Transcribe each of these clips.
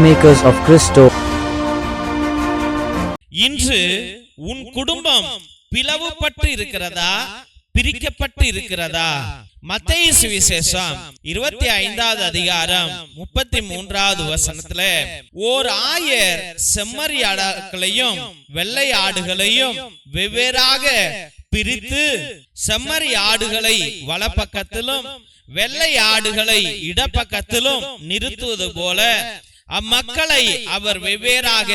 Peacemakers of Christo. இன்று உன் குடும்பம் பிளவுபட்டு இருக்கிறதா பிரிக்கப்பட்டு இருக்கிறதா மத்திய சுவிசேஷம் இருபத்தி ஐந்தாவது அதிகாரம் முப்பத்தி மூன்றாவது வசனத்துல ஓர் ஆயர் செம்மறி ஆடுகளையும் வெள்ளை ஆடுகளையும் வெவ்வேறாக பிரித்து செம்மறி ஆடுகளை வலப்பக்கத்திலும் வெள்ளை ஆடுகளை இடப்பக்கத்திலும் நிறுத்துவது போல அம்மக்களை அவர் வெவ்வேறாக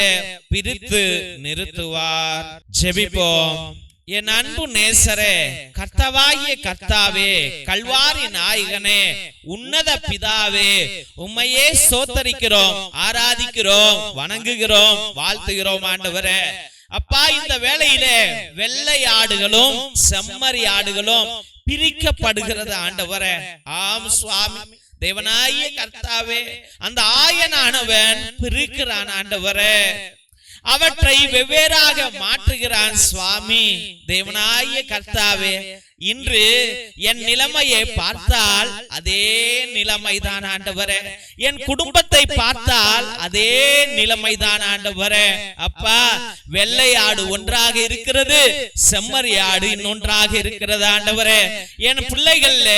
பிரித்து நிறுத்துவார். ஜெபிப்போம். என் அன்பு நேசரே கர்த்தவாகிய கர்த்தாவே கல்வாரி நாயகனே உன்னத பிதாவே உம்மையே சோத்தரிக்கிறோம் ஆராதிக்கிறோம் வணங்குகிறோம் வாழ்த்துகிறோம் ஆண்டவரே. அப்பா இந்த வேளையிலே வெள்ளை ஆடுகளும் செம்மறி ஆடுகளும் பிரிக்கப்படுகிறது ஆண்டவரே. ஆம் சுவாமி. தேவனாய கர்த்தாவே அந்த ஆயனானவன் பிரிக்கிறான் ஆண்டவரே. அவற்றை வெவ்வேறாக மாற்றுகிறான் சுவாமி. தேவனாய கர்த்தாவே இன்று என் நிலைமையை பார்த்தால் அதே நிலைமைதான் ஆண்டவரே. என் குடும்பத்தை பார்த்தால் அதே நிலைமைதான் ஆண்டவரே. அப்பா வெள்ளை ஆடு ஒன்றாக இருக்கிறது செம்மறி ஆடு இன்னொன்றாக இருக்கிறது ஆண்டவரே. என் பிள்ளைகள்ல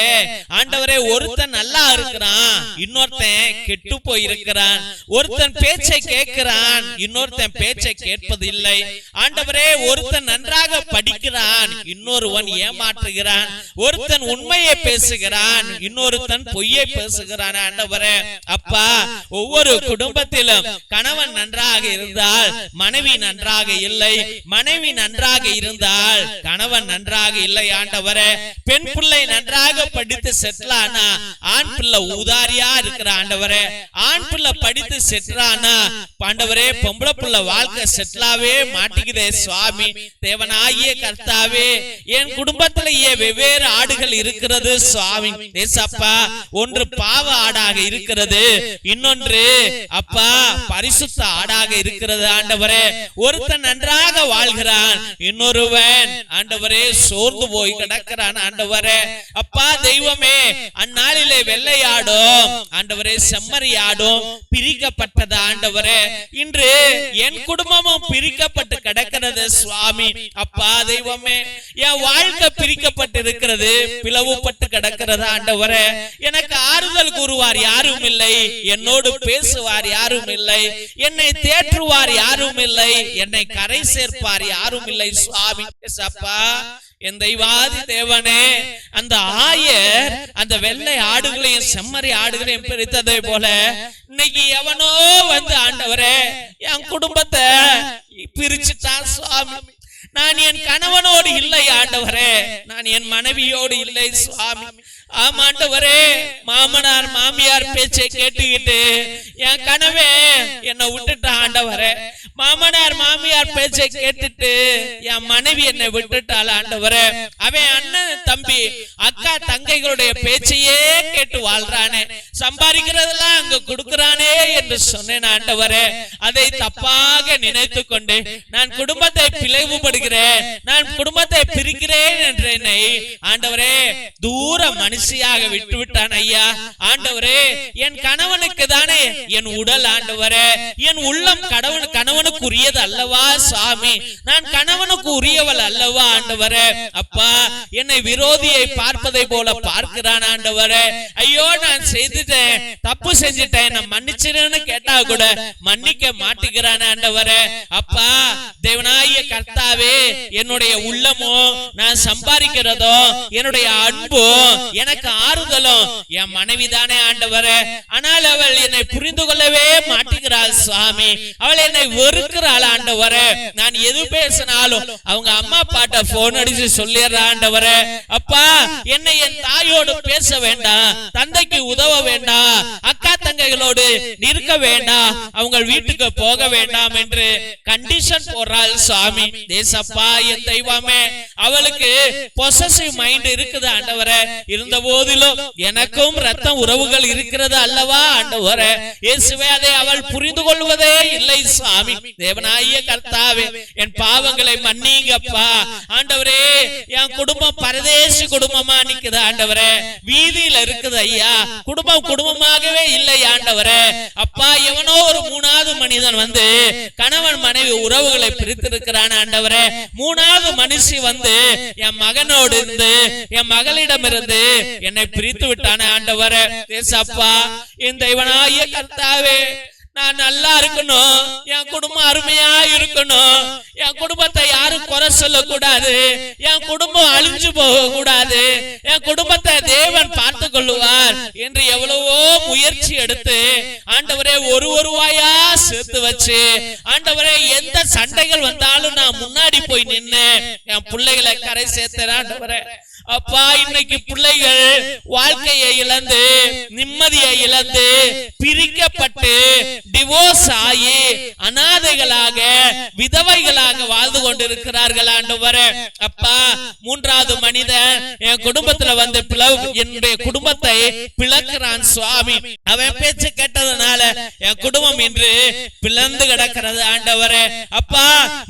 ஆண்டவரே ஒருத்தன் நல்லா இருக்கிறான் இன்னொருத்தன் கெட்டு போயிருக்கிறான் ஒருத்தன் பேச்சை கேட்கிறான் இன்னொருத்தன் பேச்சை கேட்பதில்லை. ஆண்டவரே ஒருத்தன் நன்றாக படிக்கிறான் இன்னொருவன் ஏமாற்றுகிறான் ஒருத்தன் உண்மையை பேசுகிறான் இன்னொருத்தன் பொய்யை பேசுகிறான் ஆண்டவரே. அப்பா ஒவ்வொரு குடும்பத்திலும் கணவன் நன்றாக இருந்தால் மனைவி நன்றாக இல்லை மனைவி நன்றாக இருந்தால் கணவன் நன்றாக இல்லை ஆண்டவரே. பெண் பிள்ளை நன்றாக படித்து செட்டில் ஆனா ஆண் பிள்ளை ஊதாரியா இருக்கிற ஆண்டவரே. ஆண் பிள்ளை படித்து செட்டுறானா ஆண்டவரே பொம்பளை பிள்ளை வாழ்க்கை செட்டிலாவே மாட்டிக்குதே சுவாமி. தேவனாகிய கர்த்தாவே என் குடும்பத்திலேயே வெவ்வேறு ஆடுகள் இருக்கிறது. சுவாமி ஏசப்பா ஒன்று பாவ ஆடாக இருக்கிறது. இன்னொன்று அப்பா பரிசுத்த ஆடாக இருக்கிறது. ஆண்டவரே ஒருத்தன் நன்றாக வாழ்கிறான். இன்னொருவன் ஆண்டவரே சோர்ந்து போய் கிடக்கிறான். ஆண்டவரே அப்பா தெய்வமே அந்நாளிலே வெள்ளை ஆடும். ஆண்டவரே செம்மறி ஆடும். பிரிக்கப்பட்டது ஆண்டவரே? இன்று என் குடும்பமும் பிரிக்கப்பட்டு கிடக்கிறது. சுவாமி அப்பா தெய்வமே என் வாழ்க்கை பிரிக்க பிரிக்கப்பட்டு இருக்கிறது பிளவுபட்டு கிடக்கிறது ஆண்டவரே? எனக்கு ஆறுதல் கூறுவார் யாரும் இல்லை என்னோடு பேசுவார் யாரும் இல்லை என்னை தேற்றுவார் யாரும் இல்லை என்னை கரை சேர்ப்பார் யாரும் இல்லை சுவாமி சப்பா என் தெய்வாதி தேவனே அந்த ஆயர் அந்த வெள்ளை ஆடுகளையும் செம்மறி ஆடுகளையும் பிரித்ததை போல இன்னைக்கு எவனோ வந்து ஆண்டவரே என் குடும்பத்தை பிரிச்சுட்டான் சுவாமி. நான் என் கணவனோடு இல்லை ஆண்டவரே. நான் என் மனைவியோடு இல்லை சுவாமி. ஆமாண்டவரே மாமனார் மாமியார் பேச்சை கேட்டுக்கிட்டு என் கனவே என்னை விட்டுட்ட ஆண்டவரே. மாமனார் மாமியார் பேச்சை கேட்டுட்டு என் மனைவி என்னை விட்டுட்டாள் ஆண்டவரே. அவன் அண்ணன் தம்பி அக்கா தங்கைகளுடைய பேச்சையே கேட்டு வாழ்றானே. சம்பாதிக்கிறதெல்லாம் அங்க கொடுக்கிறானே என்று சொன்னேன் ஆண்டவரே. அதை தப்பாக நினைத்து கொண்டு நான் குடும்பத்தை பிளவுபடுகிறேன். நான் குடும்பத்தை பிரிக்கிறேன் என்று என்னை ஆண்டவரே தூர மனுஷியாக விட்டு விட்டான் ஐயா. ஆண்டவரே என் கணவனுக்கு தானே என் உடல் ஆண்டவரே. என் உள்ளம் கடவுள் கணவனுக்கு உரியது அல்லவா சாமி? நான் கணவனுக்கு உரியவள் அல்லவா ஆண்டவரே. அப்பா என்னை விரோதியை பார்ப்பதை போல பார்க்கிறான் ஆண்டவரே. ஐயோ நான் செய்துட்டேன். தப்பு செஞ்சுட்டேன். நான் மன்னிச்சிருன்னு கேட்டா கூட மன்னிக்க மாட்டேங்கிறான் ஆண்டவரே. அப்பா தேவனாய கர்த்தாவே என்னுடைய உள்ளமோ நான் சம்பாதிக்கிறதோ என்னுடைய அன்போ எனக்கு ஆறுதலும் என் மனைவி தானே ஆண்டவரே. ஆனால் அவள் என்னை புரிந்து கொள்ளவே மாட்டேங்கிறாள் சுவாமி. அவள் என்னை வெறுக்கிறாள் ஆண்டவரே. நான் எது பேசினாலும் அவங்க அம்மா பாட்ட போன் அடிச்சு சொல்லிடுற ஆண்டவரே. அப்பா என்னை என் தாயோடு பேச வேண்டாம். தந்தைக்கு உதவ வேண்டாம். அக்கா தங்கைகளோடு நிற்க வேண்டாம். அவங்க வீட்டுக்கு போக வேண்டாம் என்று கண்டிஷன் போடுறாள் சுவாமி. தேசப்பா என் தெய்வமே. அவளுக்கு பொசசிவ் மைண்ட் இருக்குது ஆண்டவரே. ஆண்டவரே இருந்த போதிலும் எனக்கும் ரத்தம் உறவுகள் இருக்கிறது அல்லவா ஆண்டவரே? இயேசுவே அதை அவள் புரிந்து கொள்வதே இல்லை சாமி தேவனாய கர்த்தாவே என் பாவங்களை மன்னிங்கப்பா. ஆண்டவரே என் குடும்பம் பரதேசி குடும்பமா நிக்குது ஆண்டவரே. வீதியில இருக்குது ஐயா. குடும்பம் குடும்பமாகவே இல்லை ஆண்டவரே. அப்பா எவனோ ஒரு மூணாவது மனிதன் வந்து கணவன் மனைவி உறவுகளை பிரித்திருக்கிறான் ஆண்டவரே. மூணாவது மனுஷி வந்து என் மகனோடு இருந்து என் மகளிடமிருந்து என்னை பிரித்து விட்டானே ஆண்டவர. ஏசப்பா இந்த இவனாகிய கர்த்தாவே நான் நல்லா இருக்கணும். என் குடும்பம் அருமையா இருக்கணும். என் குடும்பத்தை யாரும் குறை சொல்லக்கூடாது. என் குடும்பம் அழிஞ்சு போக கூடாது என் குடும்பத்தை தேவன் பார்த்து கொள்ளுவார் என்று எவ்வளவோ முயற்சி எடுத்து ஆண்டவரே ஒரு ஒரு சேர்த்து வச்சு ஆண்டவரே எந்த சண்டைகள் வந்தாலும் நான் முன்னாடி போய் நின்னு என் பிள்ளைகளை கரை சேர்த்தேன் ஆண்டவரே. அப்பா இன்னைக்கு பிள்ளைகள் வாழ்க்கையை இழந்து நிம்மதியை இழந்து பிரிக்கப்பட்டு டிவோர்ஸ் ஆகி அனாதைகளாக விதவைகளாக வாழ்ந்து கொண்டிருக்கிறார்கள் ஆண்டவர். அப்பா மூன்றாவது மனிதன் என் குடும்பத்துல வந்து பிளவு என்னுடைய குடும்பத்தை பிளக்கிறான் சுவாமி. அவன் பேச்சு கேட்டதுனால என் குடும்பம் இன்று பிளந்து கிடக்கிறது ஆண்டவர். அப்பா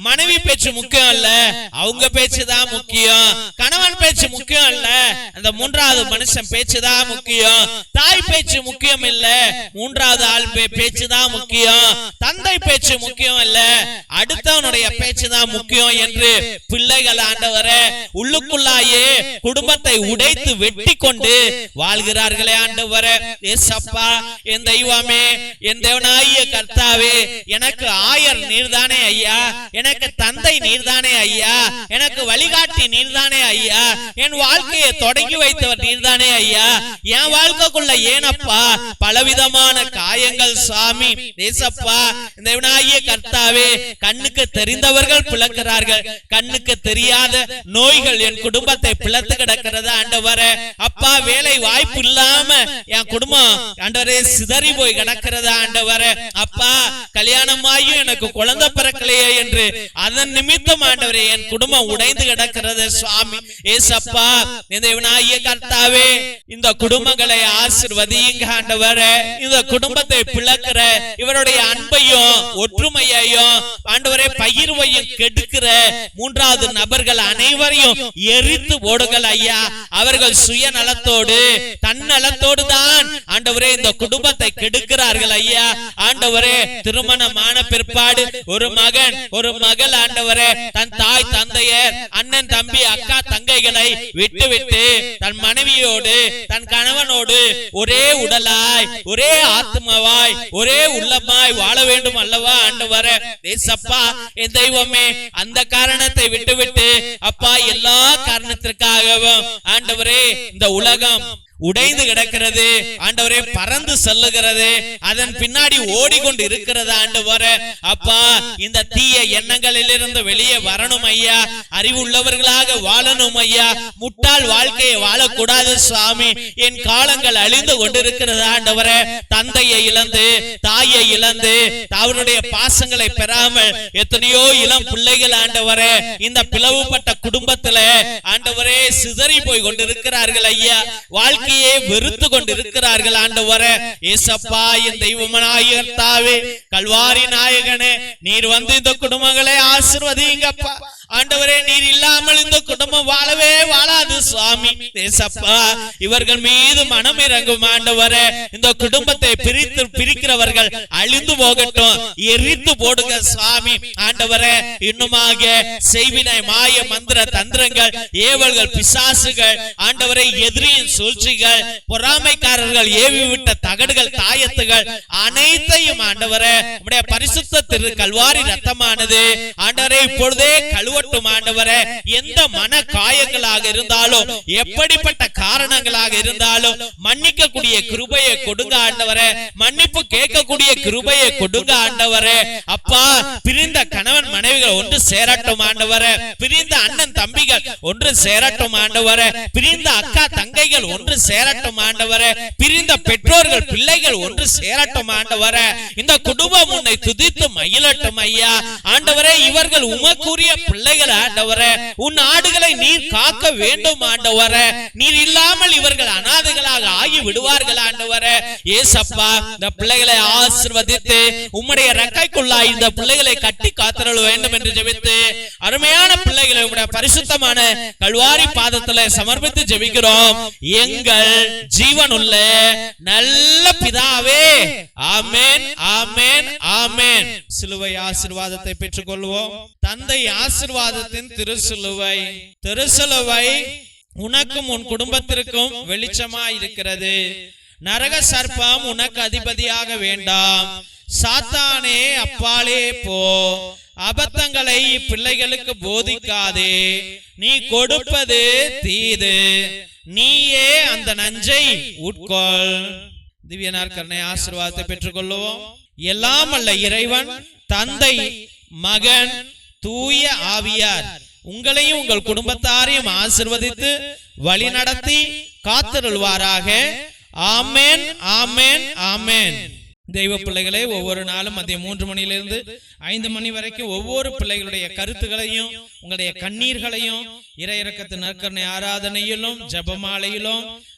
மனைவி பேச்சு முக்கியம் இல்ல. அவங்க பேச்சு தான் முக்கியம். கணவன் பேச்சு முக்கியம் இல்ல. அந்த மூன்றாவது மனுஷன் பேச்சு தான் முக்கியம். தாய் பேச்சு முக்கியம் இல்ல. மூன்றாவது ஆள் பேச்சுதான் பேச்சு தான் முக்கியம். தந்தை பேச்சு முக்கியம் இல்ல. அடுத்தவன் அடுத்தவனுடைய பேச்சு தான் முக்கியம் என்று பிள்ளைகள் ஆண்டவரே உள்ளுக்குள்ளாயே குடும்பத்தை உடைத்து வெட்டி கொண்டு வாழ்கிறார்களே ஆண்டவரே. ஏசப்பா என் தெய்வமே என் தேவனாகிய கர்த்தாவே எனக்கு ஆயர் நீர்தானே ஐயா எனக்கு தந்தை நீர்தானே ஐயா எனக்கு வழிகாட்டி நீர்தானே ஐயா என் வாழ்க்கையை தொடங்கி வைத்தவர் நீர்தானே ஐயா. என் வாழ்க்கைக்குள்ள ஏனப்பா பலவிதமான காயங்கள் சாமி ஏசப்பா இந்த தேவனாகிய கர்த்தாவே கண்ணுக்கு தெரிந்தவர்கள் பிளக்கிறார்கள். கண்ணுக்கு தெரியாத நோய்கள் என் குடும்பத்தை பிளத்து கிடக்கிறது ஆண்டவரே? அப்பா வேலை வாய்ப்பு இல்லாம என் குடும்பம் ஆண்டவரே சிதறி போய் கிடக்கிறது ஆண்டவரே? அப்பா கல்யாணமாயும் எனக்கு குழந்தை பிறக்கலையே என்று அதன் நிமித்தம் ஆண்டவரே என் குடும்பம் உடைந்து கிடக்கிறது சுவாமி. ஏசப்பா இந்த இவனாகிய கர்த்தாவே இந்த குடும்பங்களை ஆசிர்வதியுங்க ஆண்டவரே. இந்த குடும்பத்தை பிளக்கிற இவருடைய அன்பையும் ஒற்றுமையையும் ஆண்டவரே பகிர்வையும் கெடுக்கிற மூன்றாவது நபர்கள் அனைவரையும் எரித்து போடுங்கள் ஐயா. அவர்கள் சுயநலத்தோடு தன்னலத்தோடு தான் ஆண்டவரே இந்த குடும்பத்தை கெடுக்கிறார்கள் ஐயா. ஆண்டவரே திருமணமான பிற்பாடு ஒரு மகன் ஒரு மகள் ஆண்டவரே தன் தாய் தந்தையர் அண்ணன் தம்பி அக்கா தங்கைகளை விட்டு விட்டு தன் மனைவியோடு தன் கணவனோடு ஒரே உடலாய் ஒரே ஆத்மாவாய் ஒரே உள்ளமாய் வாழ வேண்டும் அல்லவா ஆண்டவரே? ஏசப்பா என் தெய்வமே அந்த காரணத்தை விட்டுவிட்டு அப்பா எல்லா காரணத்திற்காகவும் ஆண்டவரே இந்த உலகம் உடைந்து கிடக்கிறது. ஆண்டவரே பறந்து செல்லுகிறது. அதன் பின்னாடி ஓடிக்கொண்டு இருக்கிறது ஆண்டவரே. அப்பா இந்த தீய எண்ணங்களிலிருந்து வெளியே வரணும் ஐயா. அறிவுள்ளவர்களாக வாழணும் ஐயா. முட்டாள் வாழ்க்கையை வாழக்கூடாது சுவாமி. என் காலங்கள் அழிந்து கொண்டிருக்கிறது ஆண்டவரே. தந்தையை இழந்து தாயை இழந்து அவருடைய பாசங்களை பெறாமல் எத்தனையோ இளம் பிள்ளைகள் ஆண்டவரே. இந்த பிளவுபட்ட குடும்பத்துல ஆண்டவரே சிதறி போய் கொண்டிருக்கிறார்கள் ஐயா. வாழ்க்கை வாழ்க்கையை வெறுத்து கொண்டிருக்கிறார்கள் ஆண்டவரே. ஏசப்பா என் தெய்வமனாயர்த்தாவே கல்வாரி நாயகனே நீர் வந்து இந்த குடும்பங்களை ஆசிர்வதிங்கப்பா. ஆண்டவரே நீர் இல்லாமல் இந்த குடும்பம் வாழவே வாழாது சுவாமி. ஏசப்பா இவர்கள் மீது மனம் இறங்கும் ஆண்டவரே. இந்த குடும்பத்தை பிரித்து பிரிக்கிறவர்கள் அழிந்து போகட்டும். எரித்து போடுங்க சுவாமி. ஆண்டவரே இன்னுமாக செய்வினை மாய மந்திர தந்திரங்கள் ஏவல்கள் பிசாசுகள் ஆண்டவரை எதிரியின் சூழ்ச்சிகள் பொறாமைக்காரர்கள் ஏவி விட்ட தகடுகள் தாயத்துகள் அனைத்தையும் ஆண்டவரே உடைய பரிசுத்த திரு கல்வாரி ரத்தமானது ஆண்டவரை இப்பொழுதே கழுவ நடத்தும் ஆண்டவரே எந்த மன காயங்களாக இருந்தாலும் எப்படிப்பட்ட காரணங்களாக இருந்தாலும் மன்னிக்கக்கூடிய கிருபையை கொடுங்க ஆண்டவரே மன்னிப்பு கேட்கக்கூடிய கிருபையை கொடுங்க ஆண்டவரே. அப்பா பிரிந்த கணவன் மனைவிகள் ஒன்று சேரட்டும் ஆண்டவரே பிரிந்த அண்ணன் தம்பிகள் ஒன்று சேரட்டும் ஆண்டவரே பிரிந்த அக்கா தங்கைகள் ஒன்று சேரட்டும் ஆண்டவரே பிரிந்த பெற்றோர்கள் பிள்ளைகள் ஒன்று சேரட்டும் ஆண்டவரே. இந்த குடும்பம் உன்னை துதித்து மயிலட்டும் ஐயா. ஆண்டவரே இவர்கள் உமக்குரிய பிள்ளைகள் ஆண்டவர உன் ஆடுகளை நீர் காக்க வேண்டும் ஆண்டவர. நீர் இல்லாமல் இவர்கள் அனாதைகளாக ஆகி விடுவார்கள் ஆண்டவர. ஏசப்பா இந்த பிள்ளைகளை ஆசிர்வதித்து உம்முடைய ரெக்கைக்குள்ளாய் இந்த பிள்ளைகளை கட்டி காத்திரல் வேண்டும் என்று ஜெபித்து அருமையான பிள்ளைகளை உங்களுடைய பரிசுத்தமான கல்வாரி பாதத்துல சமர்ப்பித்து ஜெபிக்கிறோம். எங்கள் ஜீவனுள்ள நல்ல பிதாவே. ஆமேன் ஆமேன் ஆமேன். சிலுவை ஆசீர்வாதத்தை பெற்றுக்கொள்வோம். தந்தை ஆசீர்வாதத்தின் திருசிலுவை திருசிலுவை உனக்கும் உன் குடும்பத்திற்கும் வெளிச்சமா இருக்கிறது நரக சர்ப்பம் உனக்கு அதிபதியாக வேண்டாம். சாத்தானே அப்பாலே போ. அபத்தங்களை பிள்ளைகளுக்கு போதிக்காதே. நீ கொடுப்பது தீது. நீயே அந்த நஞ்சை உட்கொள். திவ்ய நாற்கரனை ஆசீர்வாதத்தை பெற்றுக்கொள்வோம் எல்லாம் அல்ல இறைவன் தந்தை மகன் தூய ஆவியார். உங்களையும் உங்கள் குடும்பத்தாரையும் ஆசிர்வதித்து வழி நடத்தி காத்திருள்வாராக. ஆமேன் ஆமேன் ஆமேன். தெய்வ பிள்ளைகளை ஒவ்வொரு நாளும் மதியம் மூன்று மணியிலிருந்து ஐந்து மணி வரைக்கும் ஒவ்வொரு பிள்ளைகளுடைய கருத்துகளையும் உங்களுடைய கண்ணீர்களையும் இறை நற்கரணை ஆராதனையிலும் ஜெபமாலையிலும்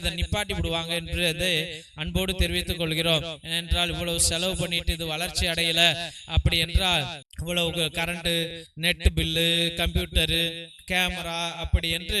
இதை நிப்பாட்டி விடுவாங்க என்று அன்போடு தெரிவித்துக் கொள்கிறோம் ஏனென்றால் இவ்வளவு செலவு பண்ணிட்டு இது வளர்ச்சி அடையல. அப்படி என்றால் இவ்வளவு current net bill computer camera அப்படி என்று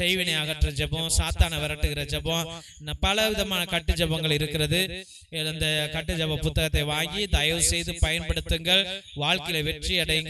செய்வினை அகற்ற ஜபம் சாத்தான விரட்டுகிற ஜபம். பல விதமான கட்டு ஜபங்கள் இருக்கிறது அந்த கட்டு ஜப புத்தகத்தை வாங்கி தயவு செய்து பயன்படுத்துங்கள். வாழ்க்கையில வெற்றி அடையுங்கள்.